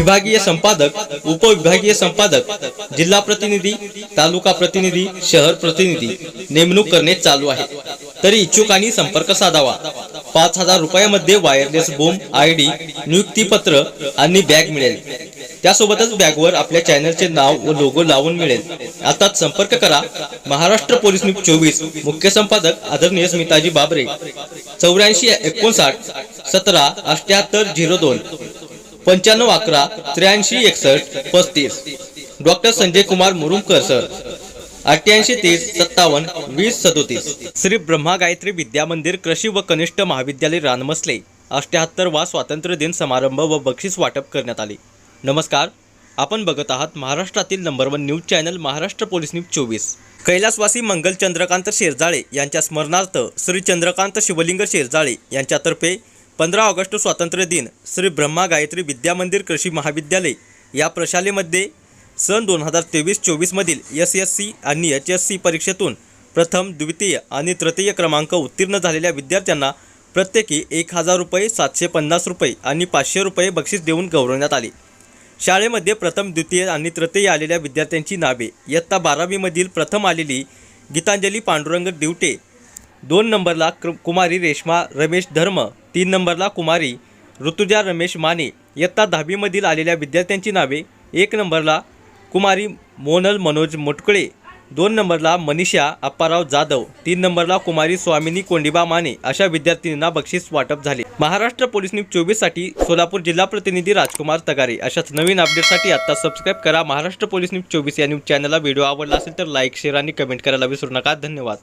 विभागीय संपादक उपविभागीय संपादक जिल्हा प्रतिनिधी तालुका प्रतिनिधी शहर प्रतिनिधी नेमणूक करणे चालू आहे. तरी इच्छुकांनी संपर्क साधावा. पाच हजार रुपयामध्ये वायरलेस बोम आय डी नियुक्तीपत्र आणि बॅग मिळेल. त्यासोबतच बॅगवर आपल्या चॅनलचे नाव व लोगो लावून मिळेल. आता संपर्क करा. महाराष्ट्र पोलीस न्यूज चोवीस मुख्य संपादक आदरणीय स्मिताजी बाबरे. चौऱ्याऐंशी एकोणसाठ सतरा अठ्याहत्तर झिरो दोन. पंच्याण्णव अकरा त्र्याऐंशी एकसष्ट पस्तीस. Doctor Sanjay Kumar Murumkar sir. अठ्ठ्याऐंशी तीस सत्तावन्न वीस सदोतीस. श्री ब्रह्मा गायत्री विद्या मंदिर कृषी व कनिष्ठ महाविद्यालय रानमसले अष्ट्याहत्तर वा स्वातंत्र्य दिन समारंभ व बक्षीस वाटप करण्यात आले. नमस्कार. आपण बघत आहात महाराष्ट्रातील number one news channel Maharashtra police news चोवीस. कैलासवासी मंगल चंद्रकांत शेरजाळे यांच्या स्मरणार्थ श्री चंद्रकांत शिवलिंग शेरजाळे यांच्यातर्फे पंधरा ऑगस्ट स्वातंत्र्य दिन श्री ब्रह्मा गायत्री विद्या मंदिर कृषी महाविद्यालय या प्रशालेमध्ये सन दोन हजार तेवीस चोवीसमधील एस एस सी आणि एच एस सी परीक्षेतून प्रथम द्वितीय आणि तृतीय क्रमांक उत्तीर्ण झालेल्या विद्यार्थ्यांना प्रत्येकी एक हजार रुपये सातशे पन्नास रुपये आणि पाचशे रुपये बक्षीस देऊन गौरवण्यात आले. शाळेमध्ये प्रथम द्वितीय आणि तृतीय आलेल्या विद्यार्थ्यांची नावे. इयत्ता बारावीमधील प्रथम आलेली गीतांजली पांडुरंग दिवटे दोन नंबरला क्र कुमारी रेश्मा रमेश धर्म. तीन नंबरला कुमारी ऋतुजा रमेश माने. इयत्ता दहावीमधील आलेल्या विद्यार्थ्यांची नावे. एक नंबरला कुमारी मोनल मनोज मोटकळे. दोन नंबरला मनीषा अप्पाराव जाधव. तीन नंबरला कुमारी स्वामिनी कोंडिबा माने. अशा विद्यार्थिनींना बक्षीस वाटप झाले. महाराष्ट्र पोलीस न्यूज चोवीससाठी सोलापूर जिल्हा प्रतिनिधी राजकुमार तगारे. अशाच नवीन अपडेटसाठी आत्ता सबस्क्राईब करा. महाराष्ट्र पोलीस न्यूज चोवीस या न्यूज चॅनलला व्हिडिओ आवडला असेल तर लाईक शेअर आणि कमेंट करायला विसरू नका. धन्यवाद.